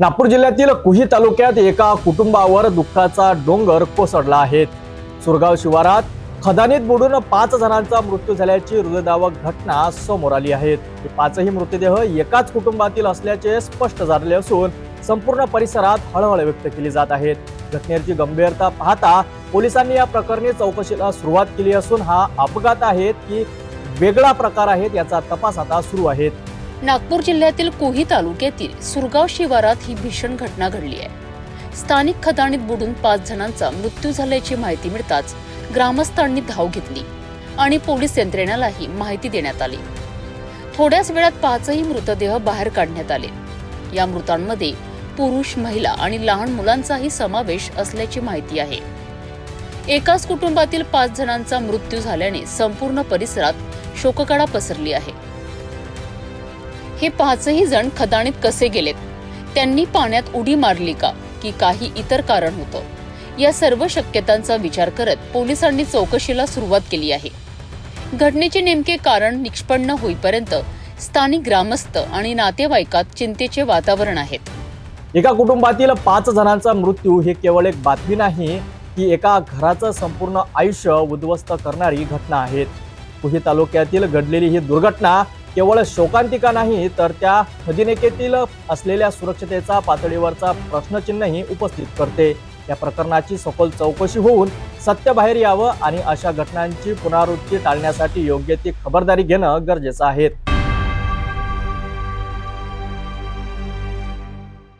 नागपूर जिल्ह्यातील कुही तालुक्यात एका कुटुंबावर दुःखाचा डोंगर कोसळला आहे. सुरगाव शिवारात खदानीत बुडून पाच जणांचा मृत्यू झाल्याची हृदयदावक घटना समोर आली आहे. हे पाचही मृतदेह एकाच कुटुंबातील असल्याचे स्पष्ट झाले असून संपूर्ण परिसरात हळहळ व्यक्त केली जात आहेत घटनेची गंभीरता पाहता पोलिसांनी या प्रकरणी चौकशीला सुरुवात केली असून हा अपघात आहे की वेगळा प्रकार आहे याचा तपास आता सुरू आहे. नागपूर जिल्ह्यातील कोही तालुक्यातील सुरगाव शिवारात ही भीषण घटना घडली आहे. स्थानिक खदाणीत बुडून पाच जणांचा मृत्यू झाल्याची माहिती मिळताच ग्रामस्थांनी धाव घेतली आणि पोलीस यंत्रणेलाही माहिती देण्यात आली. थोड्याच वेळात पाचही मृतदेह बाहेर काढण्यात आले. या मृतांमध्ये पुरुष महिला आणि लहान मुलांचाही समावेश असल्याची माहिती आहे. एकाच कुटुंबातील पाच जणांचा मृत्यू झाल्याने संपूर्ण परिसरात शोककळा पसरली आहे. हे पाचही जण खदाणीत कसे गेलेत? त्यांनी पाण्यात उडी मारली का? की काही इतर कारण होतं? या सर्व शक्यतांचा विचार करत पोलिसांनी चौकशीला सुरुवात केली आहे. घटनेचे नेमके कारण निष्पन्न होईपर्यंत स्थानिक ग्रामस्थ आणि नातेवाईकात चिंतेचे वातावरण आहेत एका कुटुंबातील पाच जणांचा मृत्यू ही केवळ एक बातमी नाही की एका घराचं संपूर्ण आयुष्य उद्ध्वस्त करणारी घटना आहे. कुही तालुक्यातील घडलेली ही दुर्घटना केवळ शोकांतिका नाही तर त्या खदिनेकेतील असलेल्या सुरक्षतेचा पातळीवरचा प्रश्नचिन्हही उपस्थित करते. या प्रकरणाची सखोल चौकशी होऊन सत्य बाहेर यावं आणि अशा घटनांची पुनरावृत्ती टाळण्यासाठी योग्य ती खबरदारी घेणं गरजेचं आहे.